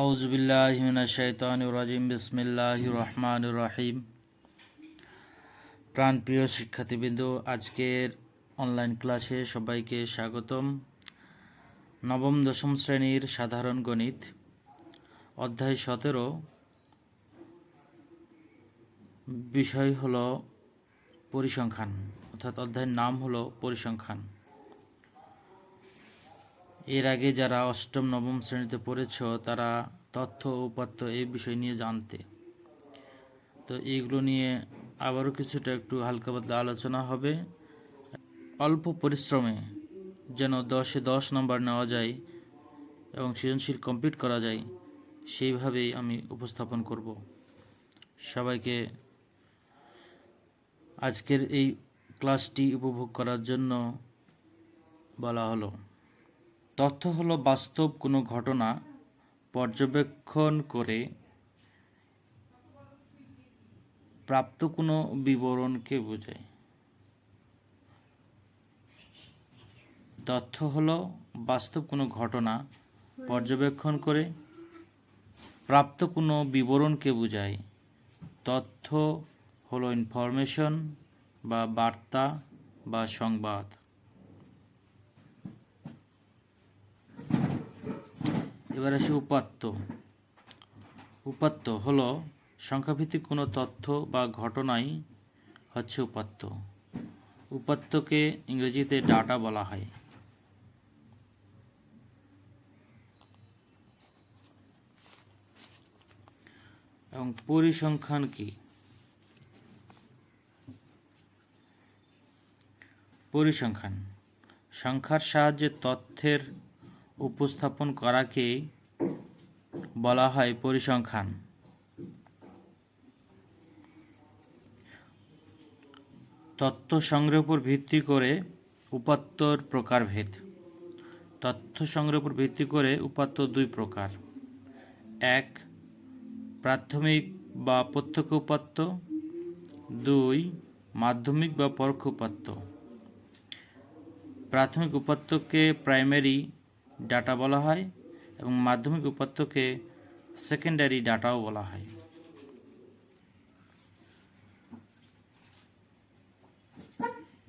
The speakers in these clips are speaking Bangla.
আউজবিল্লাহিমিনাশাইতানুরাজিম বিসমিল্লাহ রহমান রাহিম। প্রাণপ্রিয় শিক্ষার্থীবৃন্দ, আজকের অনলাইন ক্লাসে সবাইকে স্বাগতম। নবম, দশম শ্রেণির সাধারণ গণিত, অধ্যায় সতেরো। বিষয় হলো পরিসংখ্যান, অর্থাৎ অধ্যায়ের নাম হলো পরিসংখ্যান। এর আগে যারা অষ্টম, নবম শ্রেণীতে পড়েছ, তারা তথ্য উপাত্ত এই বিষয় নিয়ে জানতে। তো এইগুলো নিয়ে আবারও কিছুটা একটু হালকা পাতলা আলোচনা হবে। অল্প পরিশ্রমে যেন দশে দশ নম্বর নেওয়া যায় এবং সৃজনশীল কমপ্লিট করা যায়, সেইভাবেই আমি উপস্থাপন করব। সবাইকে আজকের এই ক্লাসটি উপভোগ করার জন্য বলা হলো। তথ্য হলো বাস্তব কোনো ঘটনা পর্যবেক্ষণ করে প্রাপ্ত কোনো বিবরণকে বোঝায়। তথ্য হলো বাস্তব কোনো ঘটনা পর্যবেক্ষণ করে প্রাপ্ত কোনো বিবরণকে বোঝায়। তথ্য হলো ইনফরমেশন বা বার্তা বা সংবাদ। এবার আসি উপাত্ত। উপাত্ত হলো সংখ্যাভিত্তিক কোনো তথ্য বা ঘটনাই হচ্ছে উপাত্ত। উপাত্তকে ইংরেজিতে ডাটা বলা হয়। এবং পরিসংখ্যান কি? পরিসংখ্যান। সংখ্যার সাহায্যে তথ্যের উপস্থাপন করাকে বলা হয় পরিসংখ্যান। তথ্য সংগ্রহের উপর ভিত্তি করে উপাত্তর প্রকারভেদ তথ্য সংগ্রহের উপর ভিত্তি করে উপাত্ত দুই প্রকার। এক, প্রাথমিক বা প্রত্যক্ষ উপাত্ত। দুই, মাধ্যমিক বা পরোক্ষ উপাত্ত। প্রাথমিক উপাত্তকে প্রাইমারি ডাটা বলা হয় এবং মাধ্যমিক উপাত্তকে সেকেন্ডারি ডাটাও বলা হয়।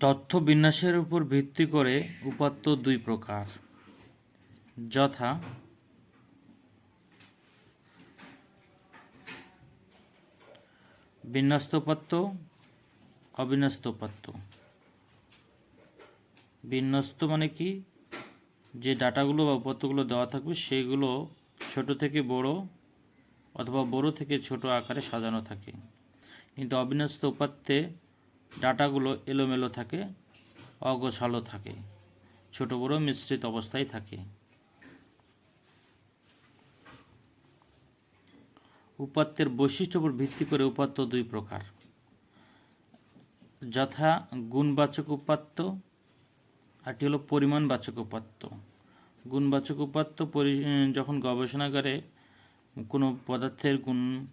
তথ্য বিন্যাসের উপর ভিত্তি করে উপাত্ত দুই প্রকার। যথা বিন্যস্ত উপাত্ত অবিন্যস্ত উপাত্ত বিন্যস্ত মানে কি? যে ডাটাগুলো বা উপাত্তগুলো দেওয়া থাকবে, সেগুলো ছোট থেকে বড় অথবা বড় থেকে ছোট আকারে সাজানো থাকে। কিন্তু অবিন্যস্ত উপাত্তে ডাটাগুলো এলোমেলো থাকে, অগোছালো থাকে, ছোট বড় মিশ্রিত অবস্থায় থাকে। উপাত্তের বৈশিষ্ট্য উপর ভিত্তি করে উপাত্ত দুই প্রকার। যথা গুণবাচক উপাত্ত আরটি হলো পরিমাণবাচক উপাত্ত। গুণবাচক উপাত্ত যখন গবেষণাগারে কোনো পদার্থের গুণ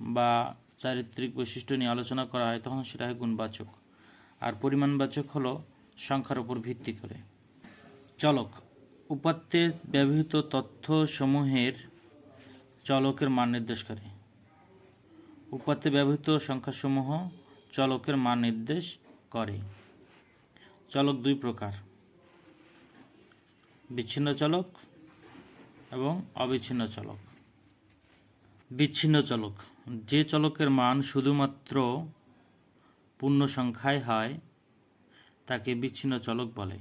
বা চারিত্রিক বৈশিষ্ট্য নিয়ে আলোচনা করা হয়, তখন সেটা হয় গুণবাচক আর পরিমাণবাচক হলো সংখ্যার উপর ভিত্তি করে। চলক। উপাত্তে ব্যবহৃত তথ্যসমূহের চলকের মান নির্দেশ করে। উপাত্তে ব্যবহৃত সংখ্যাসমূহ চলকের মান নির্দেশ করে। চলক দুই প্রকার। বিচ্ছিন্ন চলক এবং অবিচ্ছিন্ন চলক। বিচ্ছিন্ন চলক। যে চলকের মান শুধুমাত্র পূর্ণ সংখ্যায় হয়, তাকে বিচ্ছিন্ন চলক বলে।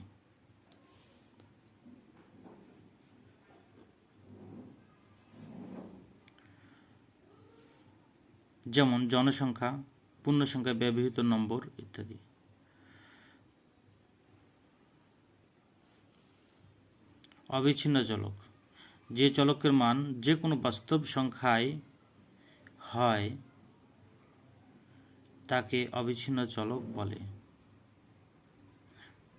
যেমন জনসংখ্যা পূর্ণ সংখ্যায় ব্যবহৃত নম্বর ইত্যাদি। অবিচ্ছিন্ন চলক। যে চলকের মান যে কোনো বাস্তব সংখ্যায় হয়, তাকে অবিচ্ছিন্ন চলক বলে।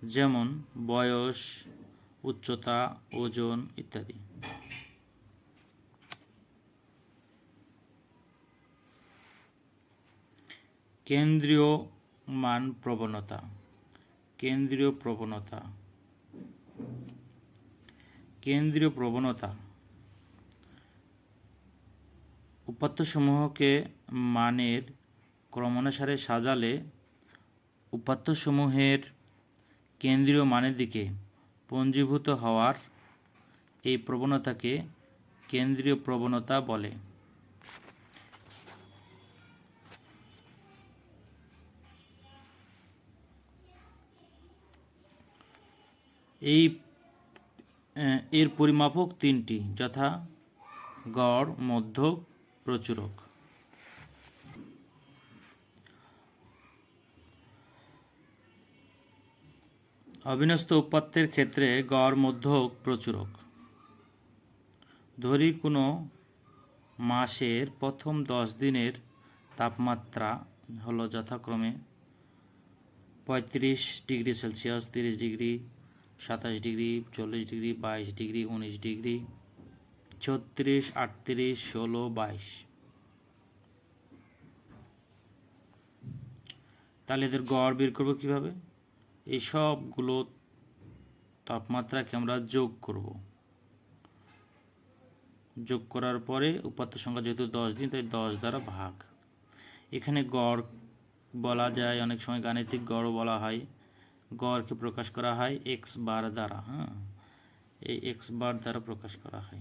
যেমন বয়স, উচ্চতা, ওজন ইত্যাদি। কেন্দ্রীয় মান প্রবণতা। কেন্দ্রীয় প্রবণতা। কেন্দ্রীয় প্রবণতা। উপাত্তসমূহকে মানের ক্রমানুসারে সাজালে উপাত্তসমূহের কেন্দ্রীয় মানের দিকে পঞ্জীভূত হওয়ার এই প্রবণতাকে কেন্দ্রীয় প্রবণতা বলে। এই এর পরিমাপক তিনটি, যথা গড়, মধ্যক, প্রচুরক। অবিন্যস্ত উপাত্তের ক্ষেত্রে গড়, মধ্যক, প্রচুরক। ধরি কোনো মাসের প্রথম দশ দিনের তাপমাত্রা হলো যথাক্রমে পঁয়ত্রিশ ডিগ্রি সেলসিয়াস, তিরিশ ডিগ্রি সাতাশ ডিগ্রি, চল্লিশ ডিগ্রি, বাইশ ডিগ্রি, উনিশ ডিগ্রি, ছত্রিশ, আটত্রিশ, ষোলো, বাইশ। তাহলে এদের গড় বের করব কীভাবে? এই সবগুলো তাপমাত্রাকে আমরা যোগ করব। যোগ করার পরে উপাত্ত সংখ্যা যেহেতু দশ দিন, তাই দশ দ্বারা ভাগ। এখানে গড় বলা যায়, অনেক সময় গাণিতিক গড় বলা হয়। গড়কে প্রকাশ করা হয় এক্স বার দ্বারা হ্যাঁ? এই এক্স বার দ্বারা প্রকাশ করা হয়।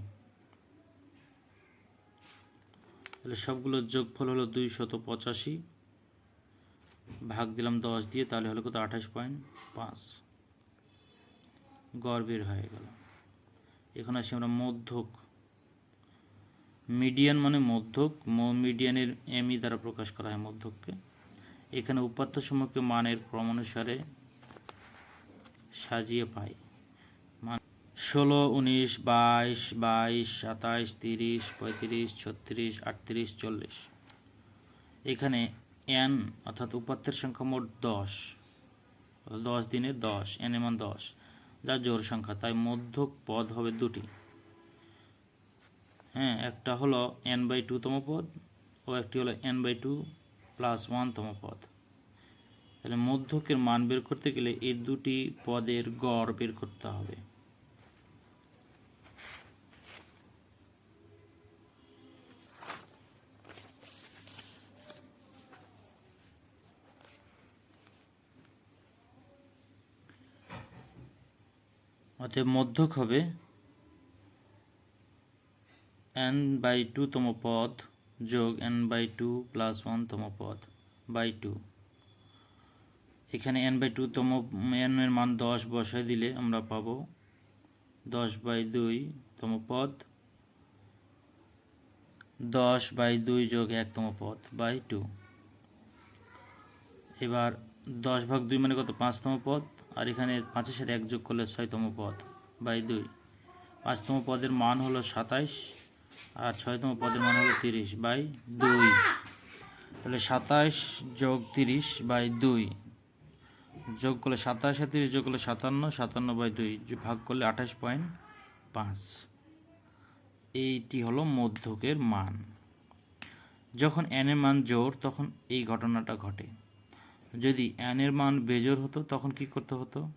তাহলে সবগুলোর যোগফল হলো দুই শত পঁচাশি, ভাগ দিলাম দশ দিয়ে, তাহলে হলো কত? আঠাশ পয়েন্ট পাঁচ। গড় বের হয়ে গেল। এখন আসি আমরা মধ্যক। মিডিয়ান মানে মধ্যক মিডিয়ানের এমই দ্বারা প্রকাশ করা হয় মধ্যককে। এখানে উপাত্ত সমূহকে মানের ক্রমানুসারে সাজিয়ে মান ষোলো, উনিশ, বাইশ বাইশ, সাতাইশ, তিরিশ, পঁয়ত্রিশ, ছত্রিশ, আটত্রিশ, চল্লিশ। এখানে এন অর্থাৎ উপাত্তের সংখ্যা মোট দশ। দশ দিনে দশ, এন এমন দশ। যা জোর সংখ্যা, তাই মধ্যক পদ হবে দুটি। হ্যাঁ একটা হলো এন বাই টুতম পদ ও একটি হলো এন বাই টু প্লাস ওয়ানতম পদ। তাহলে মধ্যকের মান বের করতে গেলে এই দুটি পদের গড় বের করতে হবে। অতএব মধ্যক হবে এন বাই টুতম পদ যোগ এন বাই টু প্লাস ওয়ানতম পদ বাই টু এখানে এন বাই টুতম এন এর মান দশ বসায় দিলে আমরা পাবো দশ বাই দুই তম পদ, দশ বাই দুই যোগ একতম পদ বাই টু এবার দশ ভাগ দুই মানে কত? পাঁচতম পদ, আর এখানে পাঁচের সাথে এক যোগ করলে ছয়তম পদ বাই দুই। পাঁচতম পদের মান হলো সাতাইশ, আর ছয়তম পদের মান হলো তিরিশ বাই দুই। তাহলে সাতাইশ যোগ তিরিশ বাই দুই যোগ করলে সাতাশ তিরিশ যোগ করলে সাতান্ন সাতান্ন বাই দুই ভাগ করলে আঠাশ পয়েন্ট পাঁচ। এইটি হলো মধ্যকের মান। যখন এর মান জোর, তখন এই ঘটনাটা ঘটে। যদি এর মান বেজোর হতো, তখন কি করতে হতো?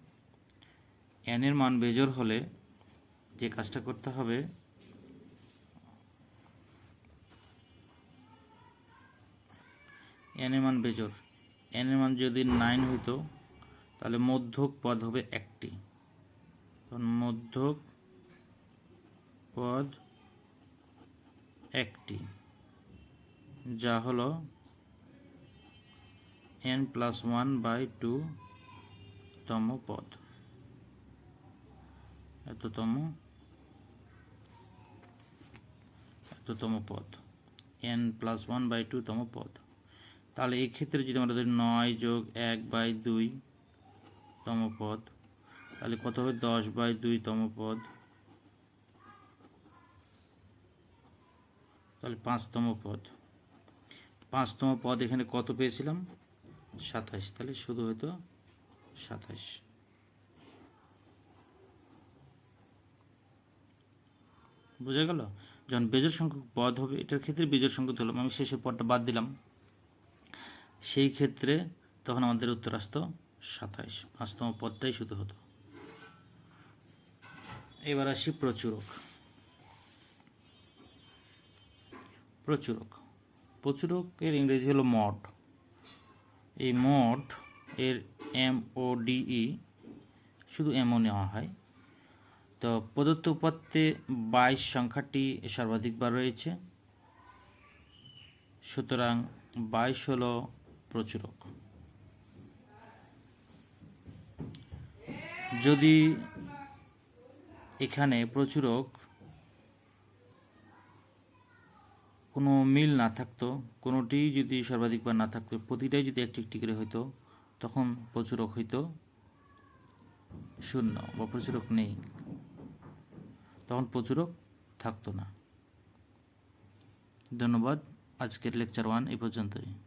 এর মান বেজোর হলে যে কাজটা করতে হবে এর মান বেজোর। এর মান যদি নাইন হইতো তাহলে মধ্যক পদ হবে একটি। মধ্যক পদ একটি। যা হলো N plus one by two তম পদ। এততম এততম পদ। N plus one by two তম পদ। তাহলে এক্ষেত্রে যদি আমরা ধরি নয় যোগ এক বাই দুই তম পদ। তাহলে কত হবে? দশ বাই দুই তম পদ। তাহলে পাঁচতম পদ। পাঁচতম পদ এখানে কত পেয়েছিলাম? সাতাশ। তাহলে শুধু হয়তো সাতাশ। বোঝা গেল? যখন বেজোর সংখ্যক পদ হবে, এটার ক্ষেত্রে বেজোর সংখ্যক ধরলাম। আমি শেষের পদটা বাদ দিলাম। সেই ক্ষেত্রে তখন আমাদের উত্তর আসতো সাতাইশ, পাঁচতম পদটাই শুধু হতো। এবার আসি প্রচুরক। প্রচুরক। প্রচুরকের ইংরেজি হলো মড। এই মড এর এম ও ডিই শুধু এমও নেওয়া হয়। তো প্রদত্ত উপাত্তে বাইশ সংখ্যাটি সর্বাধিকবার রয়েছে। সুতরাং বাইশ হলো প্রচুরক। যদি এখানে প্রচুরক কোনো মিল না থাকতো, কোনোটি যদি সর্বাধিকবার না থাকতো, প্রতিটাই যদি একটি একটি করে হইতো, তখন প্রচুরক হইতো? শূন্য, বা প্রচুরক নেই। তখন প্রচুরক থাকতো না। ধন্যবাদ। আজকের লেকচার ওয়ান এই পর্যন্তই।